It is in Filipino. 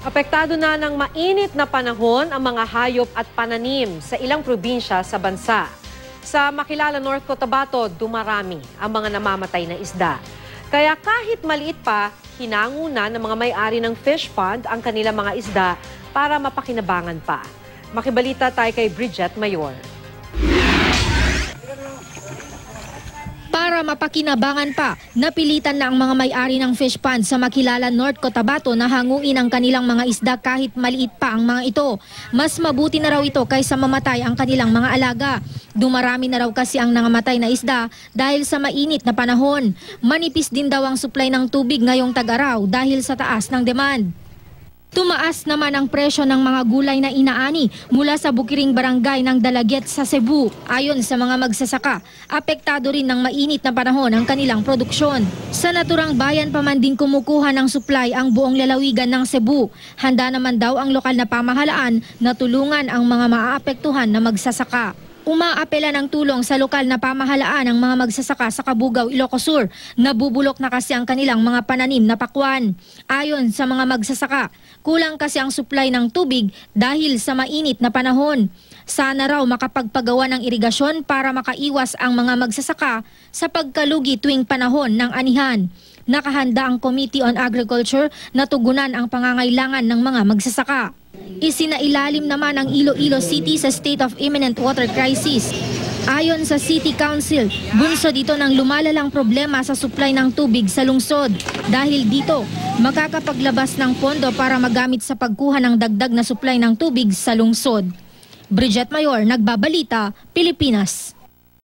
Apektado na ng mainit na panahon ang mga hayop at pananim sa ilang probinsya sa bansa. Sa Makilala, North Cotabato, dumarami ang mga namamatay na isda. Kaya kahit maliit pa, hinanguna ng mga may-ari ng fish pond ang kanilang mga isda para mapakinabangan pa. Makibalita tayo kay Bridget Mayor. Para mapakinabangan pa, napilitan na ang mga may-ari ng fish pond sa Makilala, North Cotabato na hanguin ang kanilang mga isda kahit maliit pa ang mga ito. Mas mabuti na raw ito kaysa mamatay ang kanilang mga alaga. Dumarami na raw kasi ang nangamatay na isda dahil sa mainit na panahon. Manipis din daw ang supply ng tubig ngayong tag-araw dahil sa taas ng demand. Tumaas naman ang presyo ng mga gulay na inaani mula sa Bukiring Barangay ng Dalaget sa Cebu. Ayon sa mga magsasaka, apektado rin ng mainit na panahon ang kanilang produksyon. Sa naturang bayan pa man din kumukuha ng supply ang buong lalawigan ng Cebu. Handa naman daw ang lokal na pamahalaan na tulungan ang mga maaapektuhan na magsasaka. Umaapela ng tulong sa lokal na pamahalaan ang mga magsasaka sa Kabugao, Ilocos Sur. Nabubulok na kasi ang kanilang mga pananim na pakwan. Ayon sa mga magsasaka, kulang kasi ang supply ng tubig dahil sa mainit na panahon. Sana raw makapagpagawa ng irigasyon para makaiwas ang mga magsasaka sa pagkalugi tuwing panahon ng anihan. Nakahanda ang Committee on Agriculture na tugunan ang pangangailangan ng mga magsasaka. Isinailalim naman ang Iloilo City sa state of imminent water crisis. Ayon sa City Council, bunso dito ng lumalalang problema sa supply ng tubig sa lungsod. Dahil dito, makakapaglabas ng pondo para magamit sa pagkuha ng dagdag na supply ng tubig sa lungsod. Bridget Mayor, Nagbabalita, Pilipinas.